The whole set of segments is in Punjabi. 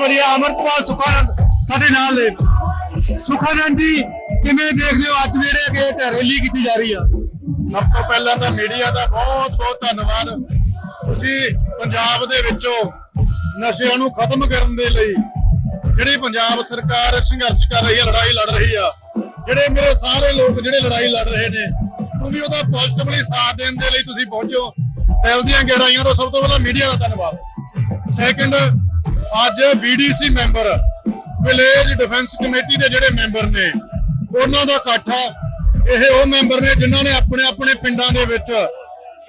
ਵਧੀਆ ਅਮਰਪਾਲ ਸੁਖਾਨੰਦ, ਸਾਡੇ ਨਾਲ ਨੇ। ਸੁਖਾਨੰਦ ਜੀ, ਕਿਵੇਂ ਦੇਖਦੇ ਹੋ ਅੱਜ ਜਿਹੜੇ ਕਿ ਰੈਲੀ ਕੀਤੀ ਜਾ ਰਹੀ ਆ? ਸਭ ਤੋਂ ਪਹਿਲਾਂ ਤਾਂ ਮੀਡੀਆ ਦਾ ਬਹੁਤ ਬਹੁਤ ਧੰਨਵਾਦ। ਤੁਸੀਂ ਪੰਜਾਬ ਦੇ ਵਿੱਚੋਂ ਨਸ਼ਿਆਂ ਨੂੰ ਖਤਮ ਕਰਨ ਦੇ ਲਈ ਜਿਹੜੀ ਪੰਜਾਬ ਸਰਕਾਰ ਸੰਘਰਸ਼ ਕਰ ਰਹੀ ਹੈ ਲੜਾਈ ਲੜ ਰਹੀ ਆ, ਜਿਹੜੇ ਮੇਰੇ ਸਾਰੇ ਲੋਕ ਜਿਹੜੇ ਲੜਾਈ ਲੜ ਰਹੇ ਨੇ, ਤੁਸੀਂ ਉਹਦਾ ਪੋਜ਼ਿਟਿਵਲੀ ਸਾਥ ਦੇਣ ਦੇ ਲਈ ਤੁਸੀਂ ਪਹੁੰਚੋ। ਦਿਲ ਦੀਆਂ ਗਹਿਰਾਈਆਂ ਤੋਂ ਸਭ ਤੋਂ ਪਹਿਲਾਂ ਮੀਡੀਆ ਦਾ ਧੰਨਵਾਦ। ਸੈਕੰਡ ਅੱਜ BDC member village defence committee ਦੇ ਜਿਹੜੇ ਮੈਂਬਰ ਨੇ, ਉਹਨਾਂ ਦਾ ਇਕੱਠਾ ਇਹ ਉਹ ਮੈਂਬਰ ਨੇ ਜਿਨ੍ਹਾਂ ਨੇ ਆਪਣੇ ਆਪਣੇ ਪਿੰਡਾਂ ਦੇ ਵਿੱਚ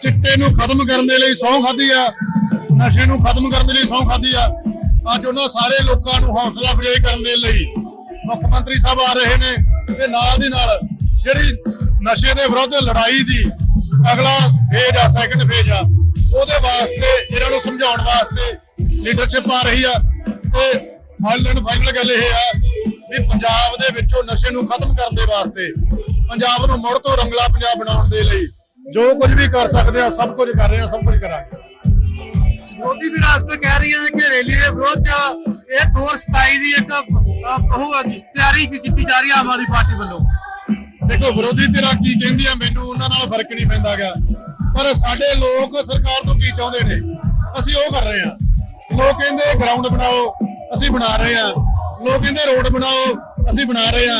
ਚਿੱਟੇ ਨੂੰ ਖਤਮ ਕਰਨ ਦੇ ਲਈ ਸਹੁੰ ਖਾਧੀ ਆ, ਨਸ਼ੇ ਨੂੰ ਖਤਮ ਕਰਨ ਦੇ ਲਈ ਸਹੁੰ ਖਾਧੀ ਆ। ਅੱਜ ਉਹਨਾਂ ਸਾਰੇ ਲੋਕਾਂ ਨੂੰ ਹੌਸਲਾ ਅਫਜ਼ਾਈ ਕਰਨ ਦੇ ਲਈ ਮੁੱਖ ਮੰਤਰੀ ਸਾਹਿਬ ਆ ਰਹੇ ਨੇ ਤੇ ਨਾਲ ਦੀ ਨਾਲ ਜਿਹੜੀ ਨਸ਼ੇ ਦੇ ਵਿਰੁੱਧ ਲੜਾਈ ਦੀ ਅਗਲਾ ਫੇਜ ਆ ਸੈਕੰਡ ਫੇਜ ਆ, ਉਹਦੇ ਵਾਸਤੇ ਇਹਨਾਂ ਨੂੰ ਸਮਝਾਉਣ ਵਾਸਤੇ ਲੀਡਰਸ਼ਿਪ ਆ ਰਹੀ ਆ ਤੇ ਫਾਈਨਲ ਐਂਡ ਫਾਈਨਲ ਗੱਲ ਇਹ ਆ ਵੀ ਪੰਜਾਬ ਦੇ ਵਿੱਚੋਂ ਨਸ਼ੇ ਨੂੰ ਖਤਮ ਕਰਨ ਦੇ ਵਾਸਤੇ ਪੰਜਾਬ ਨੂੰ ਮੁੜ ਤੋਂ ਰੰਗਲਾ ਪੰਜਾਬ ਬਣਾਉਣ ਦੇ ਲਈ ਜੋ ਕੁਝ ਵੀ ਕਰ ਸਕਦੇ ਆ ਸਭ ਕੁਝ ਕਰ ਰਹੇ ਆ ਸਭ ਕੁਝ ਕਰਾਂਗੇ। ਮੋਦੀ ਦੀ ਰਾਸਤੇ ਕਹਿ ਰਹੀ ਹੈ ਕਿ ਰੈਲੀ ਦੇ ਵਿਰੋਧ ਚ ਇਹ 227 ਦੀ ਇੱਕ ਉਹ ਤਿਆਰੀ ਕੀਤੀ ਜਾ ਰਹੀ ਹੈ ਆਮ ਆਦਮੀ ਪਾਰਟੀ ਵੱਲੋਂ। ਦੇਖੋ ਵਿਰੋਧੀ ਧਿਰਾਂ ਕੀ ਕਹਿੰਦੀ ਆ ਮੈਨੂੰ ਉਹਨਾਂ ਨਾਲ ਫ਼ਰਕ ਨਹੀਂ ਪੈਂਦਾ ਗਾ। ਪਰ ਸਾਡੇ ਲੋਕ ਸਰਕਾਰ ਤੋਂ ਕੀ ਚਾਹੁੰਦੇ ਨੇ? ਅਸੀਂ ਉਹ ਕਰ ਰਹੇ ਆ। ਲੋਕ ਕਹਿੰਦੇ ਗਰਾਊਂਡ ਬਣਾਓ ਅਸੀਂ ਬਣਾ ਰਹੇ ਹਾਂ। ਲੋਕ ਕਹਿੰਦੇ ਰੋਡ ਬਣਾਓ ਅਸੀਂ ਬਣਾ ਰਹੇ ਹਾਂ।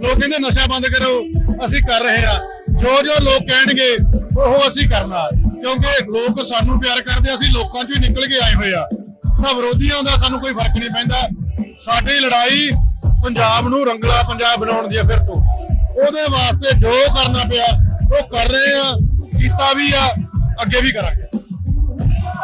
ਲੋਕ ਕਹਿੰਦੇ ਨਸ਼ਾ ਬੰਦ ਕਰੋ ਅਸੀਂ ਕਰ ਰਹੇ ਹਾਂ। ਜੋ ਜੋ ਲੋਕ ਕਹਿਣਗੇ ਉਹ ਅਸੀਂ ਕਰਨਾ। ਕਿਉਂਕਿ ਲੋਕ ਸਾਨੂੰ ਪਿਆਰ ਕਰਦੇ ਆ, ਅਸੀਂ ਲੋਕਾਂ ਚੋਂ ਹੀ ਨਿਕਲ ਕੇ ਆਏ ਹੋਏ ਆ। ਤਾਂ ਵਿਰੋਧੀਆਂ ਦਾ ਸਾਨੂੰ ਕੋਈ ਫ਼ਰਕ ਨਹੀਂ ਪੈਂਦਾ। ਸਾਡੀ ਲੜਾਈ ਪੰਜਾਬ ਨੂੰ ਰੰਗਲਾ ਪੰਜਾਬ ਬਣਾਉਣ ਦੀ ਆ ਫਿਰ ਤੋਂ। ਉਹਦੇ ਵਾਸਤੇ ਜੋ ਕਰਨਾ ਪਿਆ ਉਹ ਕਰ ਰਹੇ ਆ ਕੀਤਾ ਵੀ ਆ ਅੱਗੇ ਵੀ ਕਰਾਂਗੇ।